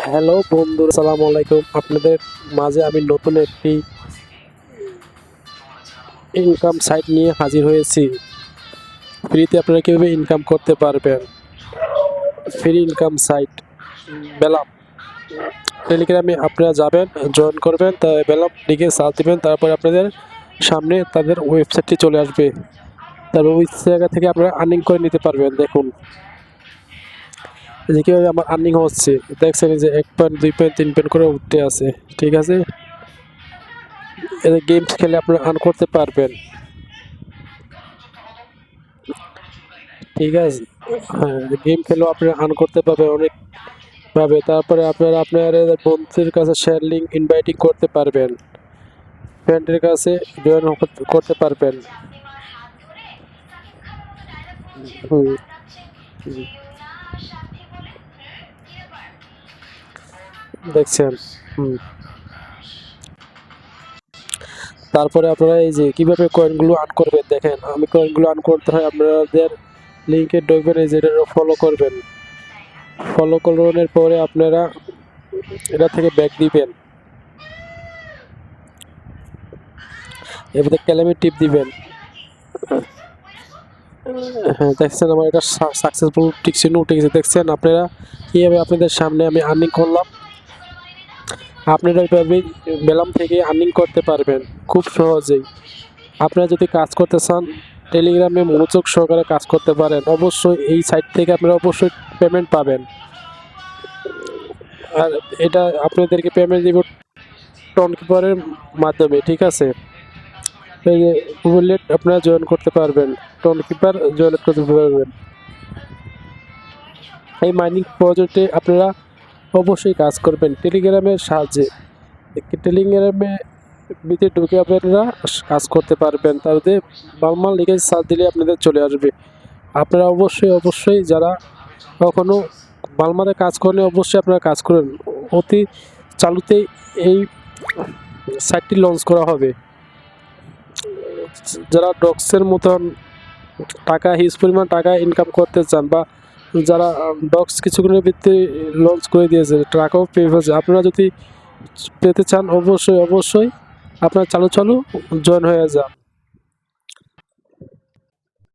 Hello বন্ধু সালাম আলাইকুম। আপনাদের মাঝে আমি নতুন একটি ইনকাম সাইট নিয়ে হাজির হয়েছি। ফ্রিতে আপনারা কীভাবে ইনকাম করতে পারবেন? ফ্রি ইনকাম সাইট বেলাম টেলিগ্রামে আপনারা যাবেন জয়েন করবেন, তা বেলাম লিখে সার্চ দেবেন, তারপরে আপনাদের সামনে তাদের ওয়েবসাইটটি চলে আসবে। তারপর ওই জায়গা থেকে আপনারা আর্নিং করে নিতে পারবেন, দেখুন। যে কীভাবে আমার আর্নিং হচ্ছে, দেখছেন যে এক পয়েন্ট দুই পয়েন্ট তিন পয়েন্ট করে উঠতে আছে, ঠিক আছে? এদের গেমস খেলে আপনারা আর্ন করতে পারবেন। ঠিক আছে? হ্যাঁ গেম খেলেও আপনারা আর্ন করতে পারবেন অনেক ভাবে তারপরে আপনারা আপনার বন্ধুদের কাছে শেয়ার লিঙ্ক ইনভাইটিং করতে পারবেন। ফ্রেন্ডের কাছে জয়েন করতে পারবেন। হুম। দেখছেন হুম। তারপরে আপনারা এই যে কীভাবে কয়েনগুলো আর্ন করবেন দেখেন, আমি কয়েনগুলো আর্ন করতে হয় আপনাদের লিঙ্কে ঢুকবেন, এই যে এটা ফলো করবেন। ফলো করানোর পরে আপনারা এটা থেকে ব্যাক দিবেন। এবারে ক্যালেমে টিপ দিবেন। হ্যাঁ দেখছেন আমার এটা সাকসেসফুল টিকছিল উঠে গেছে। দেখছেন আপনারা কীভাবে আপনাদের সামনে আমি আর্নিং করলাম? আপনারা এইভাবে বেলাম থেকে আর্নিং করতে পারবেন, খুব সহজেই। আপনারা যদি কাজ করতে চান টেলিগ্রামে মনোযোগ সহকারে কাজ করতে পারেন। অবশ্যই এই সাইট থেকে আপনারা অবশ্যই পেমেন্ট পাবেন। আর এটা আপনাদেরকে পেমেন্ট দিব টন কিপারের মাধ্যমে, ঠিক আছে? এই আপনারা জয়েন করতে পারবেন। টন কিপার জয়েন করতে পারবেন। এই মাইনিং প্রজেক্টে আপনারা অবশ্যই কাজ করবেন। টেলিগ্রামের সাহায্যে। টেলিগ্রামে ভিতরে ঢুকে আপনারা কাজ করতে পারবেন। তাদের বাংমাল লিখে সার্চ দিলে আপনাদের চলে আসবে। আপনারা অবশ্যই অবশ্যই যারা কখনো বালমারে কাজ করেন, অবশ্যই আপনারা কাজ করেন। অতি চালুতেই এই সাইটটি লঞ্চ করা হবে। যারা ডক্সের মতন টাকা হিউজ পরিমাণ টাকা ইনকাম করতে চান বা যারা ডক্স কিছুক্ষণের ভিত্তি লঞ্চ করে দিয়েছে ট্রাকও পেয়ে আপনারা যদি পেতে চান, অবশ্যই অবশ্যই আপনার চালু চালু জয়েন হয়ে যান।